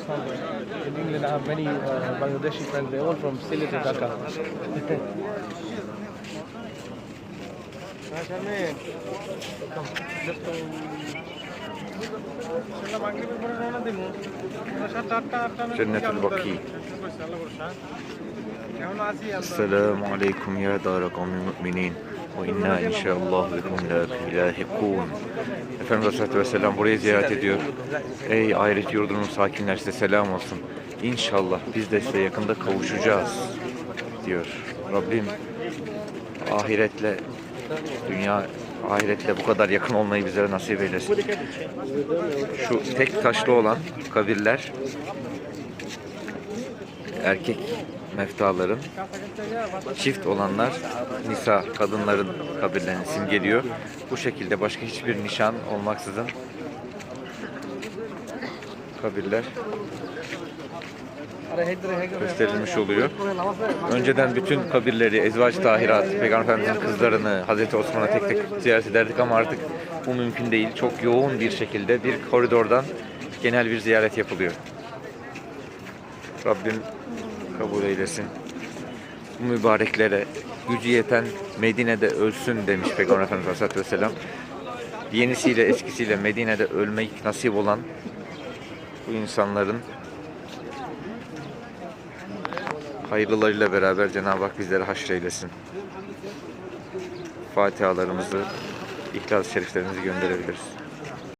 600. In England, I have many uh, Bangladeshi friends. They're all from Sylhet to Dhaka. جنة البقيع السلام عليكم يا دار قوم المؤمنين Ve inna inşallah bikum lahikun. Efendimiz Aleyhisselatü Vesselam burayı ziyaret ediyor. Ey ahiret yurdunun sakinler size selam olsun. İnşallah biz de size yakında kavuşacağız diyor. Rabbim ahiretle dünya ahiretle bu kadar yakın olmayı bizlere nasip eylesin. Şu tek taşlı olan kabirler erkek meftaların çift olanlar nisa kadınların kabirlerini simgeliyor. Bu şekilde başka hiçbir nişan olmaksızın kabirler gösterilmiş oluyor. Önceden bütün kabirleri, ezvaç tahirat, Peygamber Efendimiz'in kızlarını, Hazreti Osman'ı tek tek ziyaret ederdik ama artık bu mümkün değil. Çok yoğun bir şekilde bir koridordan genel bir ziyaret yapılıyor. Rabbim kabul eylesin. Bu mübareklere gücü yeten Medine'de ölsün demiş Peygamber Efendimiz Aleyhisselatü Vesselam. Yenisiyle eskisiyle Medine'de ölmek nasip olan bu insanların hayırlılarıyla beraber Cenab-ı Hak bizleri haşreylesin. Fatihalarımızı, İhlas-ı Şeriflerimizi gönderebiliriz.